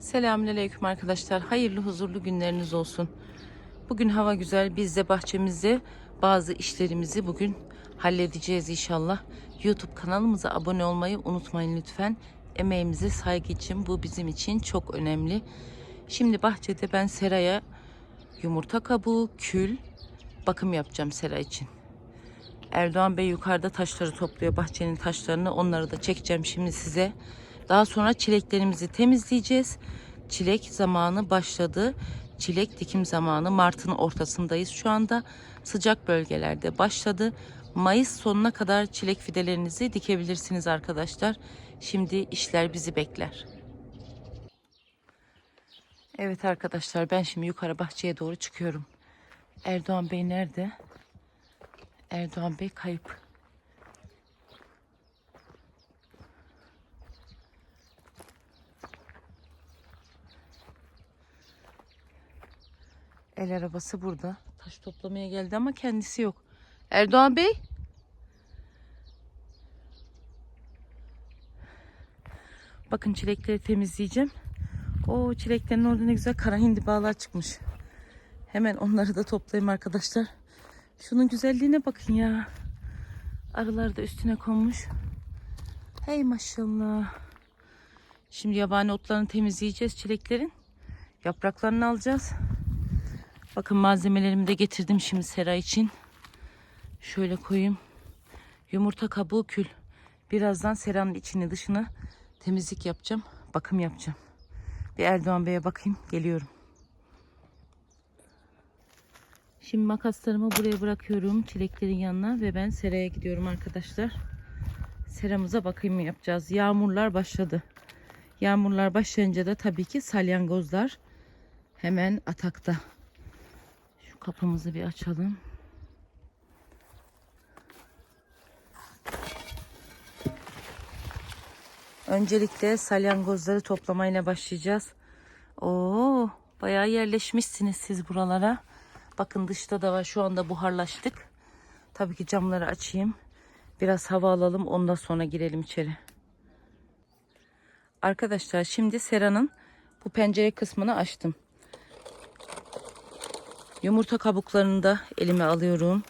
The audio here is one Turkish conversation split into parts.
Selamünaleyküm arkadaşlar. Hayırlı huzurlu günleriniz olsun. Bugün hava güzel. Biz de bahçemizde bazı işlerimizi bugün halledeceğiz inşallah. YouTube kanalımıza abone olmayı unutmayın lütfen. Emeğimize saygı için bu bizim için çok önemli. Şimdi bahçede ben seraya yumurta kabuğu, kül, bakım yapacağım sera için. Erdoğan Bey yukarıda taşları topluyor bahçenin taşlarını onları da çekeceğim şimdi size. Daha sonra çileklerimizi temizleyeceğiz. Çilek zamanı başladı. Çilek dikim zamanı Mart'ın ortasındayız şu anda. Sıcak bölgelerde başladı. Mayıs sonuna kadar çilek fidelerinizi dikebilirsiniz arkadaşlar. Şimdi işler bizi bekler. Evet arkadaşlar ben şimdi yukarı bahçeye doğru çıkıyorum. Erdoğan Bey nerede? Erdoğan Bey kayıp. El arabası burada. Taş toplamaya geldi ama kendisi yok. Erdoğan Bey? Bakın çilekleri temizleyeceğim. O çileklerin orada ne güzel kara hindibalar çıkmış. Hemen onları da toplayayım arkadaşlar. Şunun güzelliğine bakın ya. Arılar da üstüne konmuş. Hey maşallah. Şimdi yabani otlarını temizleyeceğiz çileklerin. Yapraklarını alacağız. Bakın malzemelerimi de getirdim şimdi sera için. Şöyle koyayım. Yumurta kabuğu kül. Birazdan seranın içini dışını temizlik yapacağım. Bakım yapacağım. Bir Erdoğan Bey'e bakayım. Geliyorum. Şimdi makaslarımı buraya bırakıyorum çileklerin yanına ve ben seraya gidiyorum arkadaşlar. Seramıza bakım yapacağız. Yağmurlar başladı. Yağmurlar başlayınca da tabii ki salyangozlar hemen atakta. Kapımızı bir açalım. Öncelikle salyangozları toplamayla başlayacağız. Oo, bayağı yerleşmişsiniz siz buralara. Bakın dışta da var. Şu anda buharlaştık. Tabii ki camları açayım. Biraz hava alalım. Ondan sonra girelim içeri. Arkadaşlar şimdi seranın bu pencere kısmını açtım. Yumurta kabuklarını da elime alıyorum.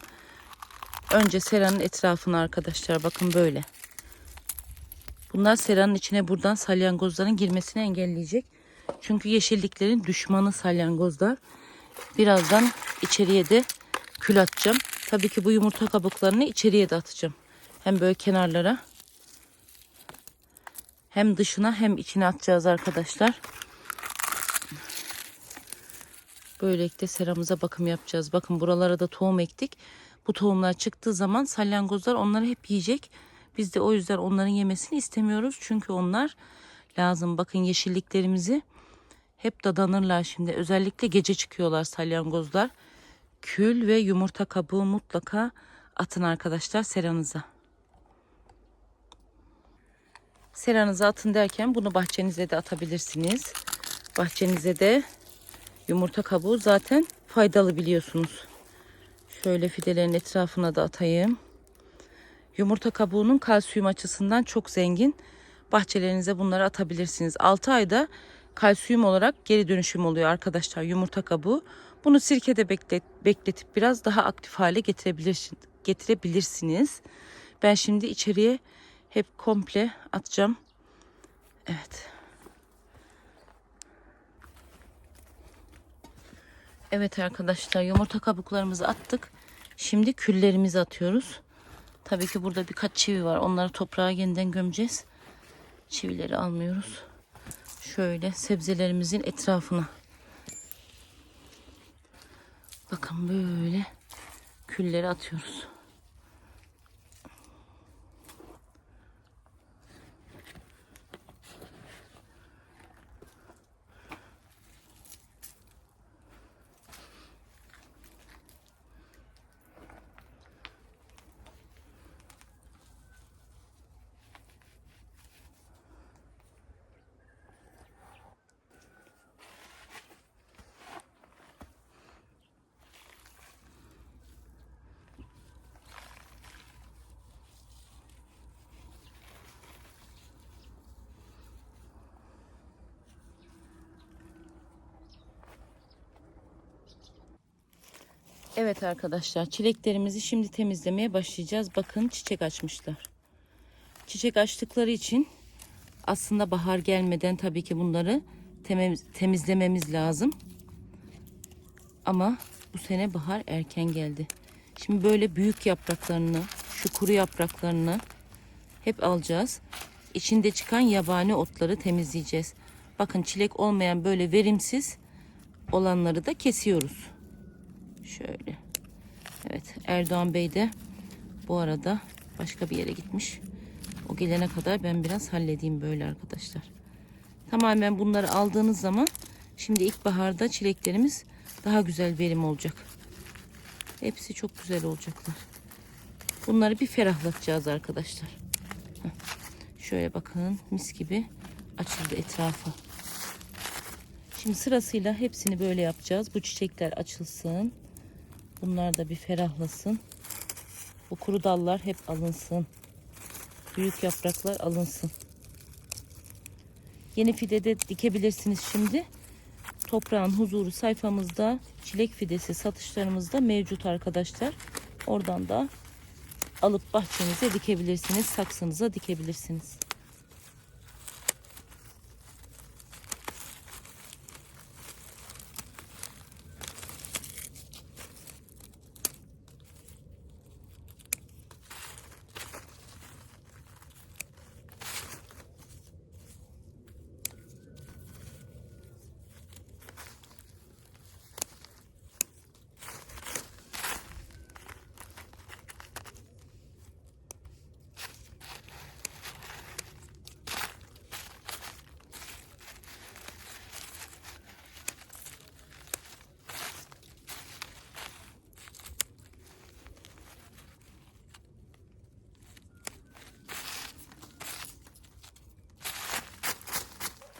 Önce seranın etrafını arkadaşlar bakın böyle. Bunlar seranın içine buradan salyangozların girmesini engelleyecek. Çünkü yeşilliklerin düşmanı salyangozlar. Birazdan içeriye de kül atacağım. Tabii ki bu yumurta kabuklarını içeriye de atacağım. Hem böyle kenarlara hem dışına hem içine atacağız arkadaşlar. Böylelikle seramıza bakım yapacağız. Bakın buralara da tohum ektik. Bu tohumlar çıktığı zaman salyangozlar onları hep yiyecek. Biz de o yüzden onların yemesini istemiyoruz. Çünkü onlar lazım. Bakın yeşilliklerimizi hep dadanırlar şimdi. Özellikle gece çıkıyorlar salyangozlar. Kül ve yumurta kabuğu mutlaka atın arkadaşlar seranıza. Seranıza atın derken bunu bahçenize de atabilirsiniz. Bahçenize de yumurta kabuğu zaten faydalı biliyorsunuz. Şöyle fidelerin etrafına da atayım. Yumurta kabuğunun kalsiyum açısından çok zengin. Bahçelerinize bunları atabilirsiniz. 6 ayda kalsiyum olarak geri dönüşüm oluyor arkadaşlar yumurta kabuğu. Bunu sirkede beklet, bekletip biraz daha aktif hale getirebilir, getirebilirsiniz. Ben şimdi içeriye hep komple atacağım. Evet. Evet arkadaşlar yumurta kabuklarımızı attık. Şimdi küllerimizi atıyoruz. Tabii ki burada birkaç çivi var. Onları toprağa yeniden gömeceğiz. Çivileri almıyoruz. Şöyle sebzelerimizin etrafına. Bakın böyle külleri atıyoruz. Evet arkadaşlar çileklerimizi şimdi temizlemeye başlayacağız. Bakın çiçek açmışlar. Çiçek açtıkları için aslında bahar gelmeden tabii ki bunları temiz, temizlememiz lazım. Ama bu sene bahar erken geldi. Şimdi böyle büyük yapraklarını, şu kuru yapraklarını hep alacağız. İçinde çıkan yabani otları temizleyeceğiz. Bakın çilek olmayan böyle verimsiz olanları da kesiyoruz. Şöyle. Evet Erdoğan Bey de bu arada başka bir yere gitmiş. O gelene kadar ben biraz halledeyim böyle arkadaşlar. Tamamen bunları aldığınız zaman şimdi ilkbaharda çileklerimiz daha güzel verim olacak. Hepsi çok güzel olacaklar. Bunları bir ferahlatacağız arkadaşlar. Şöyle bakın mis gibi açıldı etrafı. Şimdi sırasıyla hepsini böyle yapacağız. Bu çiçekler açılsın. Bunlar da bir ferahlasın. Bu kuru dallar hep alınsın. Büyük yapraklar alınsın. Yeni fide de dikebilirsiniz şimdi. Toprağın huzuru sayfamızda çilek fidesi satışlarımızda mevcut arkadaşlar. Oradan da alıp bahçenize dikebilirsiniz. Saksınıza dikebilirsiniz.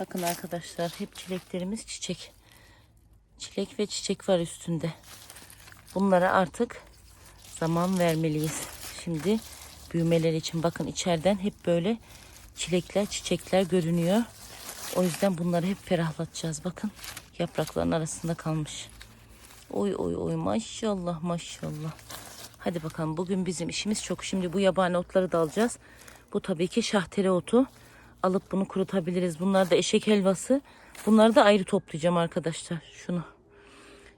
Bakın arkadaşlar hep çileklerimiz çiçek. Çilek ve çiçek var üstünde. Bunlara artık zaman vermeliyiz. Şimdi büyümeleri için bakın içeriden hep böyle çilekler, çiçekler görünüyor. O yüzden bunları hep ferahlatacağız. Bakın yaprakların arasında kalmış. Oy oy oy maşallah maşallah. Hadi bakalım bugün bizim işimiz çok. Şimdi bu yabani otları da alacağız. Bu tabii ki şahteri otu. Alıp bunu kurutabiliriz. Bunlar da eşek helvası. Bunları da ayrı toplayacağım arkadaşlar. Şunu.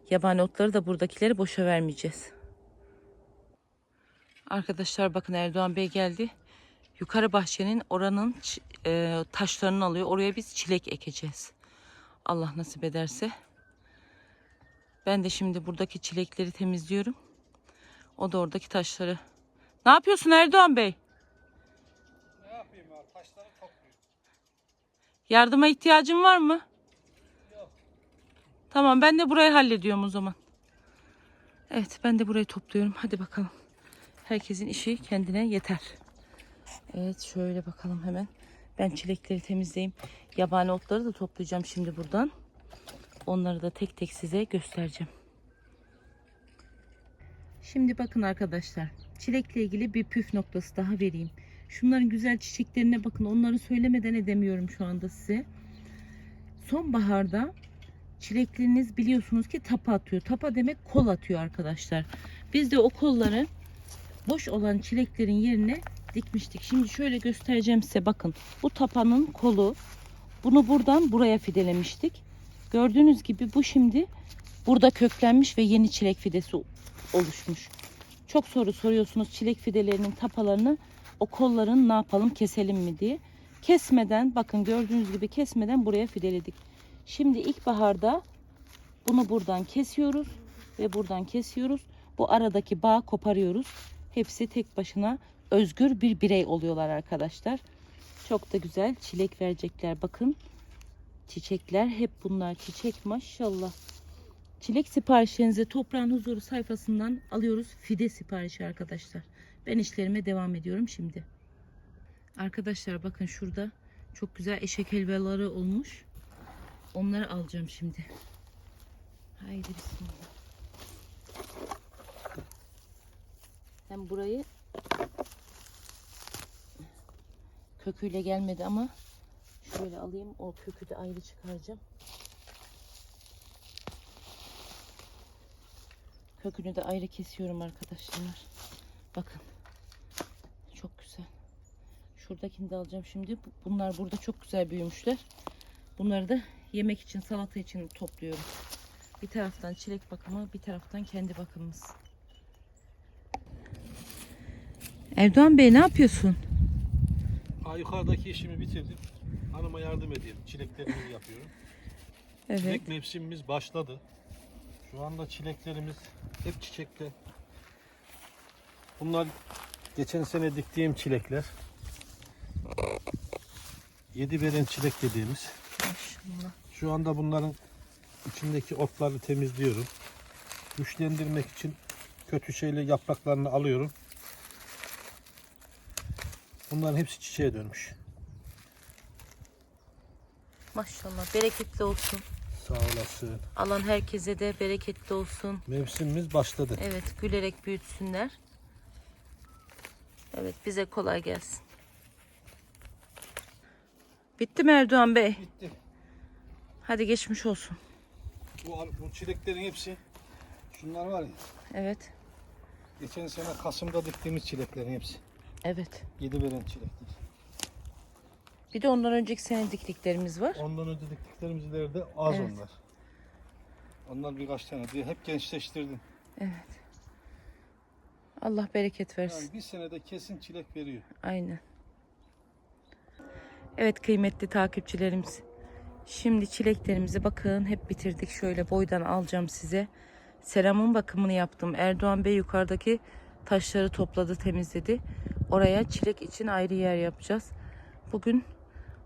Yabani otları da buradakileri boşa vermeyeceğiz. Arkadaşlar bakın Erdoğan Bey geldi. Yukarı bahçenin oranın e, taşlarını alıyor. Oraya biz çilek ekeceğiz. Allah nasip ederse. Ben de şimdi buradaki çilekleri temizliyorum. O da oradaki taşları. Ne yapıyorsun Erdoğan Bey? Ne yapayım abi? Taşları topluyorum. Yardıma ihtiyacın var mı? Yok. Tamam ben de burayı hallediyorum o zaman. Evet ben de burayı topluyorum. Hadi bakalım. Herkesin işi kendine yeter. Evet şöyle bakalım hemen. Ben çilekleri temizleyeyim. Yabani otları da toplayacağım şimdi buradan. Onları da tek tek size göstereceğim. Şimdi bakın arkadaşlar. Çilekle ilgili bir püf noktası daha vereyim. Şunların güzel çiçeklerine bakın. Onları söylemeden edemiyorum şu anda size. Sonbaharda çilekleriniz biliyorsunuz ki tapa atıyor. Tapa demek kol atıyor arkadaşlar. Biz de o kolları boş olan çileklerin yerine dikmiştik. Şimdi şöyle göstereceğim size bakın. Bu tapanın kolu. Bunu buradan buraya fidelemiştik. Gördüğünüz gibi bu şimdi burada köklenmiş ve yeni çilek fidesi oluşmuş. Çok soru soruyorsunuz çilek fidelerinin tapalarını o kolların ne yapalım keselim mi diye. Kesmeden bakın gördüğünüz gibi kesmeden buraya fideledik. Şimdi ilkbaharda bunu buradan kesiyoruz ve buradan kesiyoruz. Bu aradaki bağı koparıyoruz. Hepsi tek başına özgür bir birey oluyorlar arkadaşlar. Çok da güzel çilek verecekler. Bakın çiçekler hep bunlar çiçek maşallah. Çilek siparişlerinizi toprağın huzuru sayfasından alıyoruz. Fide siparişi arkadaşlar. Ben işlerime devam ediyorum şimdi. Arkadaşlar bakın şurada çok güzel eşek helvaları olmuş. Onları alacağım şimdi. Haydi bismillah. Hem burayı köküyle gelmedi ama şöyle alayım o kökü de ayrı çıkaracağım. Kökünü de ayrı kesiyorum arkadaşlar. Bakın. Şuradakini de alacağım şimdi. Bu- Bunlar burada çok güzel büyümüşler. Bunları da yemek için, salata için topluyorum. Bir taraftan çilek bakımı, bir taraftan kendi bakımımız. Erdoğan Bey ne yapıyorsun? Ha, yukarıdaki işimi bitirdim. Hanıma yardım edeyim. Çileklerimi yapıyorum. Evet. Çilek mevsimimiz başladı. Şu anda çileklerimiz hep çiçekte. Bunlar geçen sene diktiğim çilekler. Yedi veren çilek dediğimiz. Maşallah. Şu anda bunların içindeki otları temizliyorum. Güçlendirmek için kötü şeyle yapraklarını alıyorum. Bunların hepsi çiçeğe dönmüş. Maşallah. Bereketli olsun. Sağ olasın. Alan herkese de bereketli olsun. Mevsimimiz başladı. Evet, gülerek büyütsünler. Evet, bize kolay gelsin. Bitti mi Erdoğan Bey? Bitti. Hadi geçmiş olsun. Bu, bu çileklerin hepsi şunlar var ya. Evet. Geçen sene Kasım'da diktiğimiz çileklerin hepsi. Evet. Yedi veren çilekler. Bir de ondan önceki sene diktiklerimiz var. Ondan önce diktiklerimiz ileride az Evet. onlar. Onlar birkaç tane diye hep gençleştirdim. Allah bereket versin. Yani bir senede kesin çilek veriyor. Aynen. Evet kıymetli takipçilerimiz. Şimdi çileklerimizi bakın hep bitirdik. Şöyle boydan alacağım size. Seramın bakımını yaptım. Erdoğan Bey yukarıdaki taşları topladı, temizledi. Oraya çilek için ayrı yer yapacağız. Bugün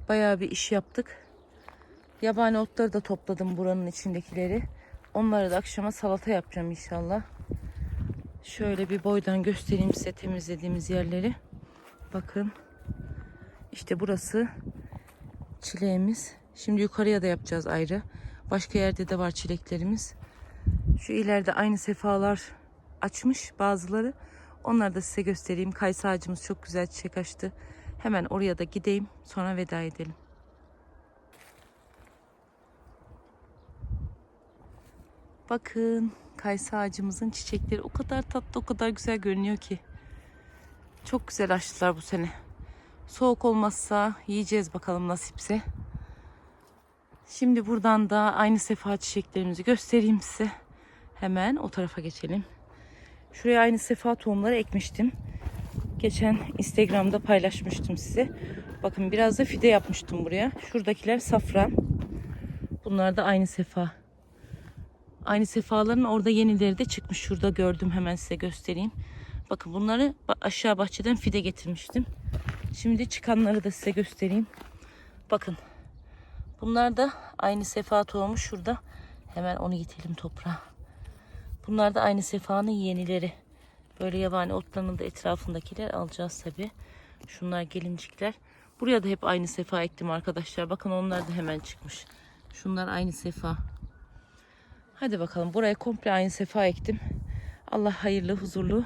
bayağı bir iş yaptık. Yabani otları da topladım buranın içindekileri. Onları da akşama salata yapacağım inşallah. Şöyle bir boydan göstereyim size temizlediğimiz yerleri. Bakın. İşte burası çileğimiz. Şimdi yukarıya da yapacağız ayrı. Başka yerde de var çileklerimiz. Şu ileride aynı sefalar açmış bazıları. Onları da size göstereyim. Kayısı ağacımız çok güzel çiçek açtı. Hemen oraya da gideyim. Sonra veda edelim. Bakın kayısı ağacımızın çiçekleri o kadar tatlı o kadar güzel görünüyor ki. Çok güzel açtılar bu sene. Soğuk olmazsa yiyeceğiz bakalım nasipse. Şimdi buradan da aynı sefa çiçeklerimizi göstereyim size. Hemen o tarafa geçelim. Şuraya aynı sefa tohumları ekmiştim. Geçen Instagram'da paylaşmıştım size. Bakın biraz da fide yapmıştım buraya. Şuradakiler safran. Bunlar da aynı sefa. Aynı sefaların orada yenileri de çıkmış. Şurada gördüm hemen size göstereyim. Bakın bunları aşağı bahçeden fide getirmiştim. Şimdi çıkanları da size göstereyim. Bakın. Bunlar da aynı sefa tohumu şurada. Hemen onu itelim toprağa. Bunlar da aynı sefanın yenileri. Böyle yabani otlarının da etrafındakiler alacağız tabi. Şunlar gelincikler. Buraya da hep aynı sefa ektim arkadaşlar. Bakın onlar da hemen çıkmış. Şunlar aynı sefa. Hadi bakalım buraya komple aynı sefa ektim. Allah hayırlı huzurlu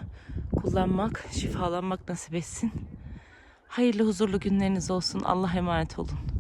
kullanmak, şifalanmak nasip etsin. Hayırlı huzurlu günleriniz olsun. Allah emanet olun.